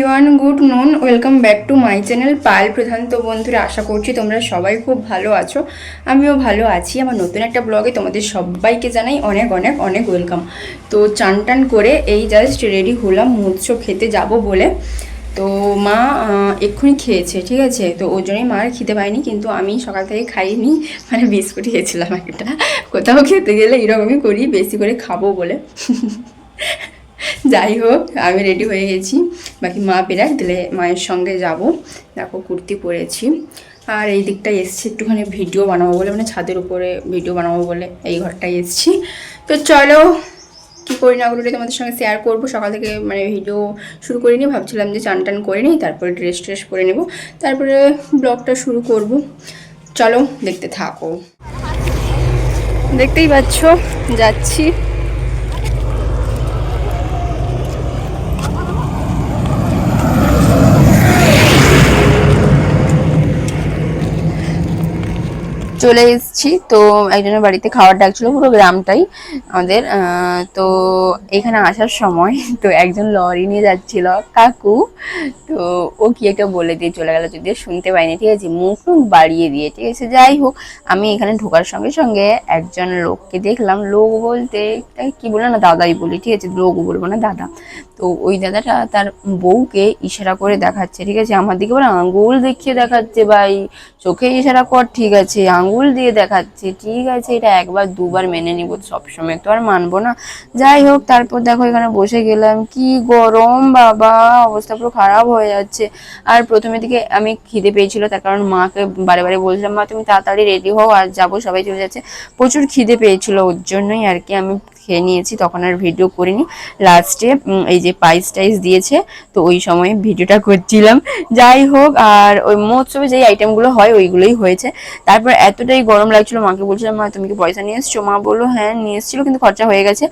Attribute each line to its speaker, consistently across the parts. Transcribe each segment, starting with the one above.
Speaker 1: Everyone good noon welcome back to my channel Pal Pradhan তো বন্ধুরা। আশা করছি তোমরা সবাই খুব ভালো আছো। আমিও ভালো আছি। আমার নতুন একটা ব্লগে তোমাদের সবাইকে জানাই অনেক অনেক অনেক ওয়েলকাম তো চান টান করে এই জাস্ট রেডি হলাম, মৎস্য খেতে যাব বলে। তো মা এক্ষুনি খেয়েছে, ঠিক আছে? তো ওই জন্যই মার খেতে পায়নি, কিন্তু আমি সকাল থেকে খাইনি। মানে বিস্কুট খেয়েছিলাম একটা। কোথাও খেতে গেলে এরকমই করি, বেশি করে খাব বলে। যাই হোক, আমি রেডি হয়ে গেছি। বাকি মা বেরাক দিলে মায়ের সঙ্গে যাব। দেখো, কুর্তি পরেছি। আর এই দিকটায় এসছি, একটুখানি ভিডিও বানাবো বলে মানে ছাদের উপরে ভিডিও বানাবো বলে এই ঘরটায় এসছি। তো চলো, কী করি না ওগুলো তোমাদের সঙ্গে শেয়ার করব। সকাল থেকে মানে ভিডিও শুরু করিনি, ভাবছিলাম যে চান টান করে নিই, তারপরে ড্রেস ট্রেস করে নেব। তারপরে ব্লগটা শুরু করব। চলো, দেখতে থাকো। দেখতেই পাচ্ছ, যাচ্ছি। চলে এসেছি। তো একজনের বাড়িতে খাবার ডাকছিল পুরো গ্রামটাই আমাদের। তো এখানে আসার সময় তো একজন লরি নিয়ে যাচ্ছিল, কাকু। তো ও কি একটা বলে দিয়ে চলে গেল, যদিও শুনতে পাইনি। ঠিক আছে, মুখ বাড়িয়ে দিয়ে, ঠিক আছে। যাই হোক, আমি এখানে ঢোকার সঙ্গে সঙ্গে একজন লোককে দেখলাম। লোক বলতে কি বলে না, দাদাই বলি, ঠিক আছে? লোক বলব না, দাদা। তো ওই দাদাটা তার বউকে ইশারা করে দেখাচ্ছে, ঠিক আছে? আমার দিকে বলে আঙ্গুল দেখিয়ে দেখাচ্ছে, ভাই। চোখে ইশারা কর, ঠিক আছে? আঙ্গুল দিয়ে দেখাচ্ছে, ঠিক আছে? এটা একবার দুবার মেনে নিব সবসময়, তো আর মানবো না। যাই হোক, তারপর দেখো এখানে বসে গেলাম। কি গরম, বাবা! অবস্থা পুরো খারাপ হয়ে যাচ্ছে। আর প্রথমে দিকে আমি খিদে পেয়েছিল, তার কারণ মাকে বারে বারে বলছিলাম, মা, তুমি তাড়াতাড়ি রেডি হও, আর যাব। সবাই চলে যাচ্ছে। প্রচুর খিদে পেয়েছিল ওর জন্যই আর কি। আমি খেয়ে নিয়েছি, তখন আর ভিডিও করিনি। লাস্টে এই যে পাইস টাইস দিয়েছে, তো ওই সময় ভিডিওটা করছিলাম। যাই হোক, আর ওই মহোৎসবে যেই আইটেমগুলো হয়, ওইগুলোই হয়েছে। তারপর এতটাই গরম লাগছিল, মাকে বলছিলাম, মা, তুমি কি পয়সা নিয়ে এসছো? মা বলল হ্যাঁ নিয়ে এসেছিল, কিন্তু খরচা হয়ে গেছে।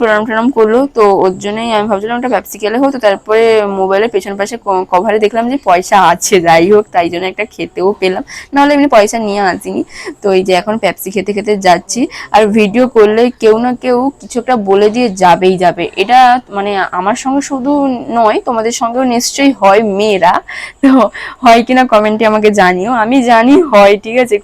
Speaker 1: প্রণাম টনাম করল, তো ওর জন্যই আমি ভাবছিলাম ওটা গেলে হতো তারপরে মোবাইলের পেছন পাশে কভারে দেখলাম যে পয়সা আছে, যাই হোক, তাই জন্য একটা খেতেও পেলাম। নাহলে এমনি পয়সা নিয়ে আসিনি। তো এই যে এখন প্যাপসি খেতে খেতে যাচ্ছি। আর ভিডিও করলে কেউ না কেউ কিছু একটা বলে দিয়ে যাবেই যাবে। এটা মানে আমার সঙ্গে শুধু নয় তোমাদের সঙ্গেও নিশ্চয়ই হয় মেয়েরা। তো হয় কিনা কমেন্টে আমাকে জানিও। আমি জানি হয় ঠিক আছে?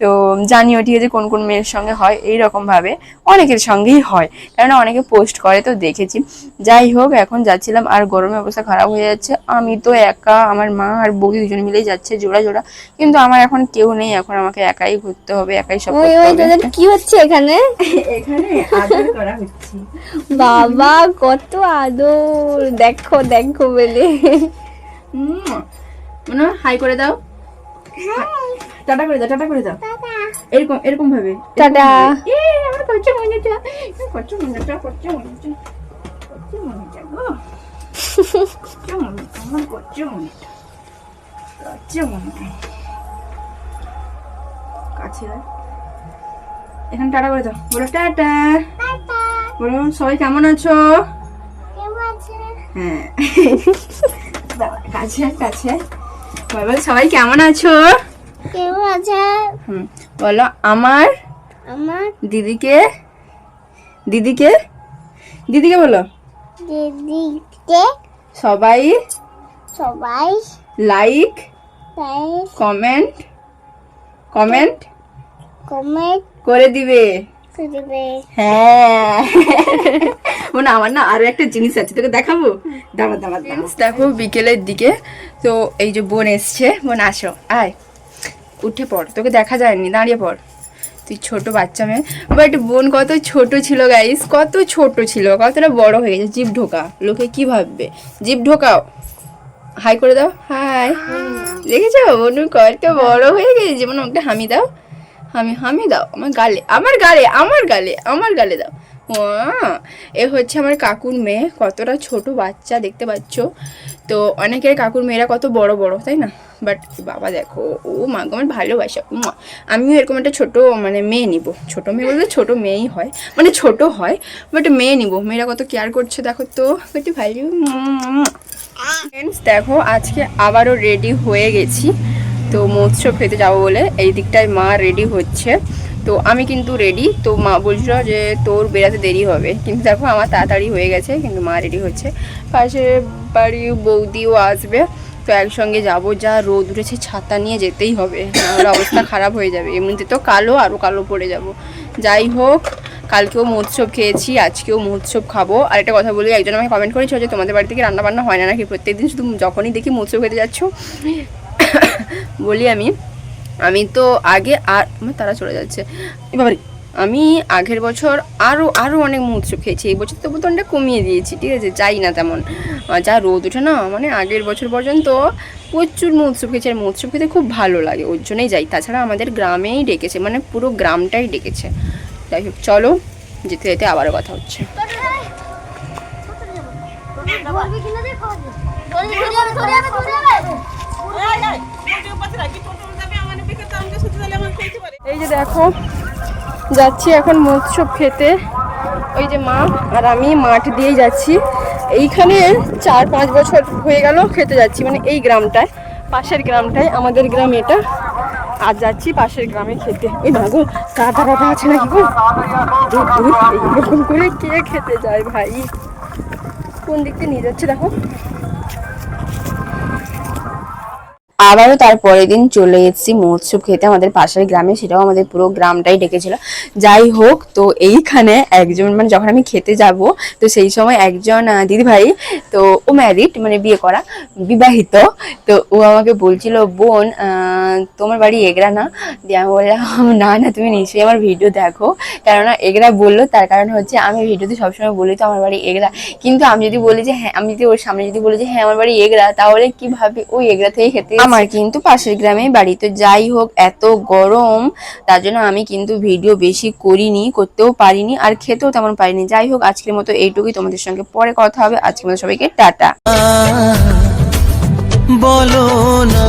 Speaker 1: তো জানিও ঠিক আছে কোন কোন মেয়ের সঙ্গে হয় এই রকম ভাবে অনেকের সঙ্গেই হয়। কেননা অনেকে পোস্ট করে তো দেখেছি। যাই হোক এখন যাচ্ছিলাম আর গরমের অবস্থা খারাপ হয়ে যাচ্ছে। আমি তো একা আমার মা আর বৌদি দুজন মিলেই যাচ্ছে জোড়া জোড়া। কিন্তু আমার এখন কেউ নেই এখন আমাকে একাই ঘুরতে হবে একাই সব
Speaker 2: কি হচ্ছে এখানে?
Speaker 1: এখানে করা হচ্ছে।
Speaker 2: বাবা কত আদর। দেখো দেখো বলে।
Speaker 1: মনে হাই করে দাও। টাটা করে দাও টাটা করে দাও। এরকম এরকম ভাবে
Speaker 2: টাটা।
Speaker 1: এ আমার কচ্চা মনেটা কচ্চা মনেটা কচ্চা মনেটা কচ্চা মনেটা গো কচ্চা মনেটা আমার কচ্চা মনেটা কচ্চা মনেটা। কাছে এখানে টাটা করে দাও। বলো টাটা। বলো সবাই কেমন আছো? হ্যাঁ। কাছে কাছে। বল, সবাই কেমন আছো?
Speaker 2: কেউ আছে?
Speaker 1: হুম বলো আমার?
Speaker 2: আমার?
Speaker 1: দিদিকে? দিদিকে? দিদিকে বলো।
Speaker 2: দিদিকে?
Speaker 1: সবাই?
Speaker 2: সবাই?
Speaker 1: লাইক
Speaker 2: তাই
Speaker 1: কমেন্ট কমেন্ট
Speaker 2: কমেন্ট
Speaker 1: করে দিবে। হ্যাঁ। না আমার না আরও একটা জিনিস আছে তোকে দেখাবো? দাঁড়া দাঁড়া দেখো বিকেলের দিকে। তো এই যে বোন এসছে বোন আসো আয়। উঠে পড় তোকে দেখা যায়নি দাঁড়িয়ে পড়। তুই ছোট বাচ্চা মেয়ে। বাট বোন কত ছোট ছিল গাইস কত ছোট ছিল কতটা বড় হয়ে গেছে জিভ ঢোকা। লোকে কি ভাববে? জিভ ঢোকাও। হাই করে দাও হাই দেখেছ? বনু কত বড় হয়ে গেছে যেমন একটা হামি দাও। হামি হামি দাও, আমার গালে আমার গালে আমার গালে আমার গালে দাও। এ হচ্ছে আমার কাকুর মেয়ে, কতটা ছোট বাচ্চা দেখতে পাচ্ছ। তো অনেকের কাকুর মেয়েরা কত বড় বড়, তাই না? বাট বাবা দেখো, ও মা আমার ভালোবাসা। উম্মা। আমিও এরকম একটা ছোট মানে মেয়ে নিব। ছোট মেয়ে বলতে ছোট মেয়েই হয় মানে ছোট হয় বাট মেয়ে নিব। মেয়েরা কত কেয়ার করছে, দেখো তো ভালো ফ্রেন্ডস দেখো, আজকে আবারও রেডি হয়ে গেছি। তো মৎস্য খেতে যাব বলে এই দিকটায় মা রেডি হচ্ছে। তো আমি কিন্তু রেডি তো মা বলছিল যে তোর বেরাতে দেরি হবে। কিন্তু দেখো আমার তাড়াতাড়ি হয়ে গেছে, কিন্তু মা রেডি হচ্ছে। পাশে বাড়ি বৌদিও আসবে। তো একসঙ্গে যাব। যা রোদ উঠেছে, ছাতা নিয়ে যেতেই হবে। নাহলে অবস্থা খারাপ হয়ে যাবে। এমনিতে তো কালো আরও কালো পড়ে যাব। যাই হোক, কালকেও মহোৎসব খেয়েছি, আজকেও মহোৎসব খাব। আর একটা কথা বলি, একজন আমাকে কমেন্ট করেছিল যে তোমাদের বাড়ি থেকে রান্না বান্না হয় না নাকি? প্রত্যেকদিন শুধু যখনই দেখি মহোৎসব খেতে যাচ্ছ বলি আমি আমি তো আগে আর আমার তারা চলে যাচ্ছে। এবার আমি আগের বছর আরও আরও অনেক মহোৎসব খেয়েছি এই বছর তো বোতনটা কমিয়ে দিয়েছি ঠিক আছে যাই না তেমন। যা রোদ ওঠে না মানে আগের বছর পর্যন্ত প্রচুর মহোৎসব খেয়েছি আর মহোৎসব খেতে খুব ভালো লাগে ওর জন্যই যাই। তাছাড়া আমাদের গ্রামেই ডেকেছে মানে পুরো গ্রামটাই ডেকেছে। যাই হোক চলো যেতে যেতে আবারও কথা হচ্ছে।
Speaker 2: ধরে যাবে
Speaker 1: এই যে দেখো, যাচ্ছি এখন মৎস্য খেতে। ওই যে মা আর আমি মাঠ দিয়েই যাচ্ছি। এইখানে চার পাঁচ বছর হয়ে গেল খেতে যাচ্ছি মানে এই গ্রামটায়, পাশের গ্রামটায়, আমাদের গ্রাম এটা। আর যাচ্ছি পাশের গ্রামে খেতে। এই মাগো কাদা কাদা আছে নাকি গো? এইরকম করে কে খেতে যায় ভাই? কোন দিক দিয়ে নিয়ে যাচ্ছে দেখো। আবারও তার পরের দিন চলে এসেছি মহোৎসব খেতে আমাদের পাশের গ্রামে, সেটাও আমাদের পুরো গ্রামটাই ডেকেছিল। যাই হোক, তো এইখানে একজন মানে যখন আমি খেতে যাব, তো সেই সময় একজন দিদিভাই, তো ও ম্যারিড মানে বিয়ে করা, বিবাহিত। তো ও আমাকে বলছিল, বোন তোমার বাড়ি এগরা না? দিয়ে আমি বললাম, না না, তুমি নিশ্চয়ই আমার ভিডিও দেখো। কেননা এগরা বলল, তার কারণ হচ্ছে আমি ভিডিওতে সবসময় বলি, তো আমার বাড়ি এগরা। কিন্তু আমি যদি বলি যে হ্যাঁ আমি যদি ওর সামনে যদি বলি যে হ্যাঁ আমার বাড়ি এগরা, তাহলে কি ভাবে ওই এগরা থেকে খেতে আমার কিন্তু পাশের গ্রামে বাড়ি। তো যাই হোক, এত গরম, তার জন্য আমি কিন্তু ভিডিও বেশি করিনি, করতেও পারিনি, আর খেতেও তেমন পারিনি। যাই হোক, আজকের মতো এইটুকুই। তোমাদের সঙ্গে পরে কথা হবে। আজকের মতো সবাইকে টাটা।
Speaker 3: বলো না।